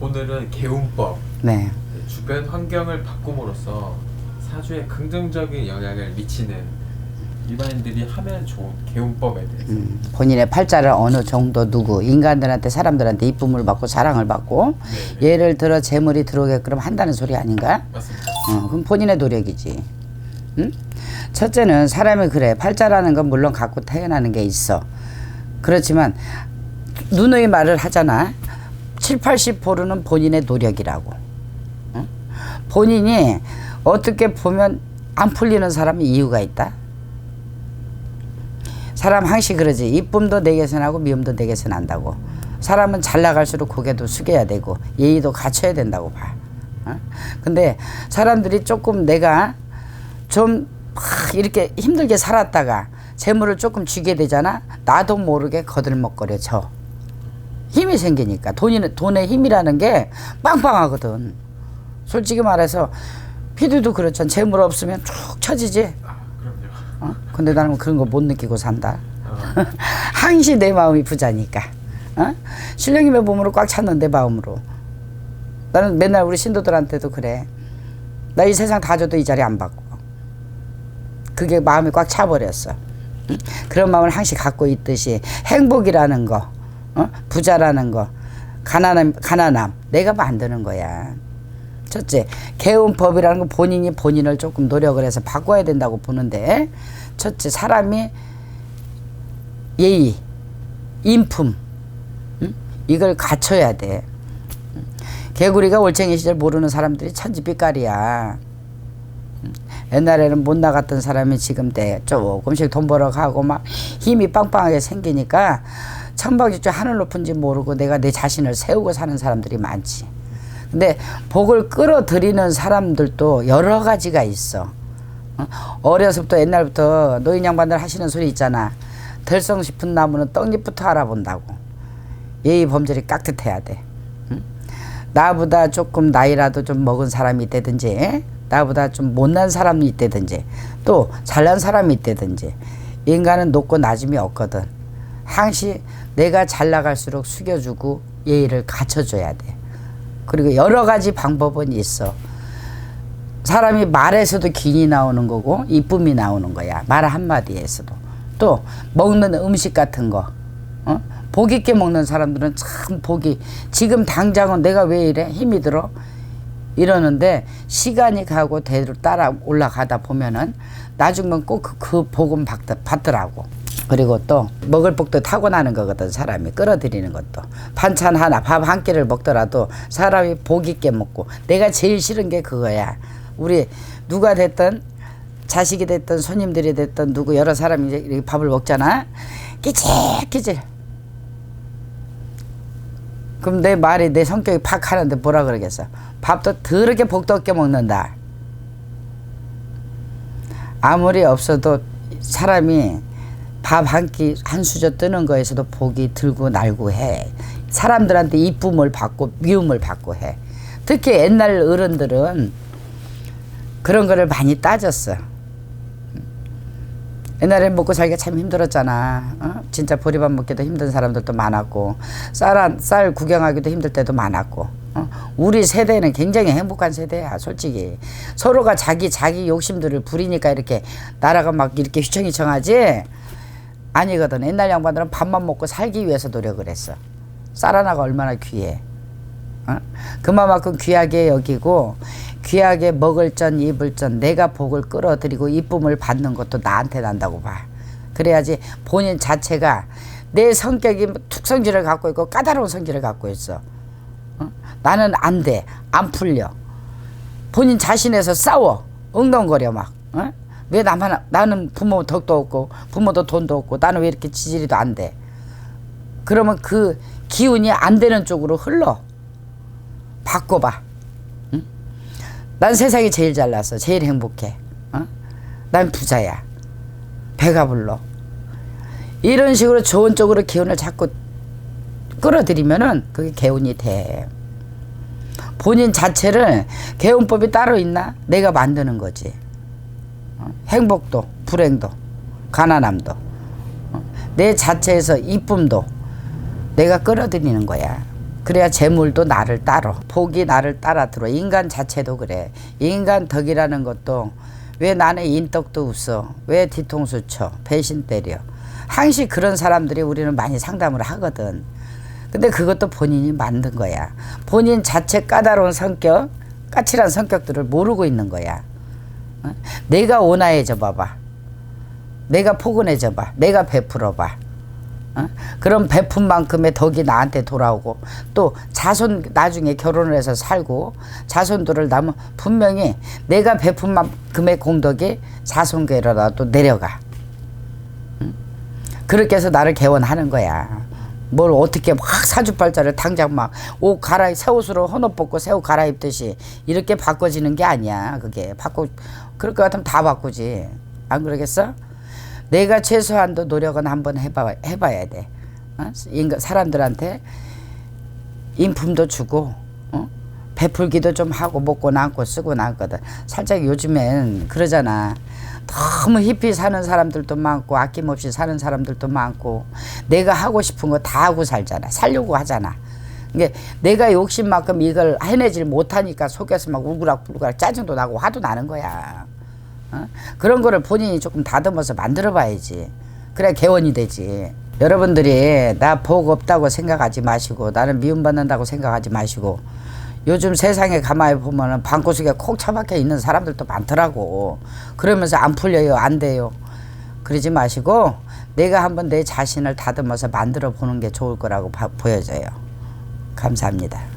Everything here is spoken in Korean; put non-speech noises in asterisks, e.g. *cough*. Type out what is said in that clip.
오늘은 개운법 네. 주변 환경을 바꿈으로써 사주에 긍정적인 영향을 미치는 일반인들이 하면 좋은 개운법에 대해서 음, 본인의 팔자를 어느 정도 누구 인간들한테 사람들한테 이쁨을 받고 사랑을 받고 네, 네. 예를 들어 재물이 들어오게끔 한다는 소리 아닌가? 맞습니다. 어, 그럼 본인의 노력이지. 응? 첫째는 사람이 그래 팔자라는 건 물론 갖고 태어나는 게 있어. 그렇지만 누누이 말을 하잖아. 7, 80%는 본인의 노력이라고. 응? 본인이 어떻게 보면 안 풀리는 사람이 이유가 있다. 사람 항시 그러지. 이쁨도 내게서 나고 미움도 내게서 난다고. 사람은 잘 나갈수록 고개도 숙여야 되고 예의도 갖춰야 된다고 봐. 어? 근데 사람들이 조금 내가 좀막 이렇게 힘들게 살았다가 재물을 조금 쥐게 되잖아. 나도 모르게 거들먹거려 져. 힘이 생기니까 돈이 돈의 힘이라는 게 빵빵하거든. 솔직히 말해서 피디도 그렇잖아. 재물 없으면 쭉 처지지. 아. 어? 근데 나는 그런 거 못 느끼고 산다. 어, *laughs* 항시 내 마음이 부자니까. 어? 신령님의 몸으로 꽉 찼는 내 마음으로. 나는 맨날 우리 신도들한테도 그래. 나 이 세상 다 줘도 이 자리 안 받고. 그게 마음이 꽉 차버렸어. 응? 그런 마음을 항시 갖고 있듯이 행복이라는 거, 어? 부자라는 거, 가난함, 가난함, 내가 만드는 거야. 첫째, 개운 법이라는 건 본인이 본인을 조금 노력을 해서 바꿔야 된다고 보는데, 첫째, 사람이 예의, 인품, 응? 이걸 갖춰야 돼. 응. 개구리가 올챙이 시절 모르는 사람들이 천지빛깔이야. 응. 옛날에는 못 나갔던 사람이 지금 때 조금씩 돈 벌어 가고 막 힘이 빵빵하게 생기니까 천박지주 하늘 높은지 모르고 내가 내 자신을 세우고 사는 사람들이 많지. 근데 복을 끌어들이는 사람들도 여러 가지가 있어. 어? 어려서부터 옛날부터 노인 양반들 하시는 소리 있잖아. 들성 싶은 나무는 떡잎부터 알아본다고. 예의 범절이 깍듯해야 돼. 응? 나보다 조금 나이라도 좀 먹은 사람이 있다든지, 나보다 좀 못난 사람이 있다든지, 또 잘난 사람이 있다든지, 인간은 높고 낮음이 없거든. 항시 내가 잘 나갈수록 숙여주고 예의를 갖춰줘야 돼. 그리고 여러 가지 방법은 있어. 사람이 말에서도 긴이 나오는 거고 이쁨이 나오는 거야. 말 한마디에서도. 또 먹는 음식 같은 거. 어? 복 있게 먹는 사람들은 참 복이 지금 당장은 내가 왜 이래 힘이 들어 이러는데 시간이 가고 대로 따라 올라가다 보면은 나중엔 꼭그 받, 받더라고. 그리고 또 먹을 복도 타고나는 거거든 사람이 끌어들이는 것도 반찬 하나 밥 한 끼를 먹더라도 사람이 복 있게 먹고 내가 제일 싫은 게 그거야. 우리 누가 됐든 자식이 됐든 손님들이 됐든 누구 여러 사람이 이제 밥을 먹잖아. 끼질끼질. 그럼 내 말이 내 성격이 팍 하는데 뭐라 그러겠어? 밥도 더럽게 복도 없게 먹는다. 아무리 없어도 사람이 밥 한 끼 한 수저 뜨는 거에서도 복이 들고 날고 해. 사람들한테 이쁨을 받고 미움을 받고 해. 특히 옛날 어른들은 그런 거를 많이 따졌어. 옛날에 먹고 살기가 참 힘들었잖아. 어? 진짜 보리밥 먹기도 힘든 사람들도 많았고 쌀, 쌀 구경하기도 힘들 때도 많았고 어? 우리 세대는 굉장히 행복한 세대야 솔직히 서로가 자기 자기 욕심들을 부리니까 이렇게 나라가 막 이렇게 휘청휘청하지 아니거든 옛날 양반들은 밥만 먹고 살기 위해서 노력을 했어 쌀 하나가 얼마나 귀해 어? 그만큼 귀하게 여기고 귀하게 먹을 전 입을 전 내가 복을 끌어들이고 이쁨을 받는 것도 나한테 난다고 봐. 그래야지 본인 자체가 내 성격이 특성질을 갖고 있고 까다로운 성질을 갖고 있어. 어? 나는 안 돼. 안 풀려. 본인 자신에서 싸워. 엉덩거려 막. 어? 왜 나만 나는 부모 덕도 없고 부모도 돈도 없고 나는 왜 이렇게 지지리도 안 돼. 그러면 그 기운이 안 되는 쪽으로 흘러. 바꿔봐. 난 세상이 제일 잘났어. 제일 행복해. 어? 난 부자야. 배가 불러. 이런 식으로 좋은 쪽으로 기운을 자꾸 끌어들이면은 그게 개운이 돼. 본인 자체를 개운법이 따로 있나? 내가 만드는 거지. 어? 행복도, 불행도, 가난함도. 어? 내 자체에서 이쁨도 내가 끌어들이는 거야. 그래야 재물도 나를 따라 복이 나를 따라 들어 인간 자체도 그래 인간 덕이라는 것도 왜 나는 인덕도 없어 왜 뒤통수 쳐 배신 때려 항시 그런 사람들이 우리는 많이 상담을 하거든 근데 그것도 본인이 만든 거야 본인 자체 까다로운 성격 까칠한 성격들을 모르고 있는 거야 어? 내가 온화해져 봐봐 내가 포근해져 봐 내가 베풀어 봐 어? 그럼 베푼 만큼의 덕이 나한테 돌아오고 또 자손 나중에 결혼을 해서 살고 자손들을 낳으면 분명히 내가 베푼 만큼의 공덕이 자손계로라도 내려가 응? 그렇게 해서 나를 개원하는 거야 뭘 어떻게 막 사주팔자를 당장 막 옷 갈아 새 옷으로 헌옷 벗고 새 옷 갈아입듯이 이렇게 바꿔지는 게 아니야 그게 바꿔 그럴 것 같으면 다 바꾸지 안 그러겠어? 내가 최소한도 노력은 한번 해봐, 해봐야 돼. 어? 사람들한테 인품도 주고, 어? 베풀기도 좀 하고, 먹고 남고 쓰고 남거든. 살짝 요즘엔 그러잖아. 너무 힙히 사는 사람들도 많고, 아낌없이 사는 사람들도 많고, 내가 하고 싶은 거 다 하고 살잖아. 살려고 하잖아. 이게 내가 욕심만큼 이걸 해내질 못하니까 속에서 막 울그락불그락 짜증도 나고 화도 나는 거야. 어? 그런 거를 본인이 조금 다듬어서 만들어 봐야지. 그래 개원이 되지. 여러분들이 나 복 없다고 생각하지 마시고 나는 미움받는다고 생각하지 마시고 요즘 세상에 가만히 보면은 방구석에 콕 처박혀 있는 사람들도 많더라고. 그러면서 안 풀려요, 안 돼요. 그러지 마시고 내가 한번 내 자신을 다듬어서 만들어 보는 게 좋을 거라고 봐- 보여져요. 감사합니다.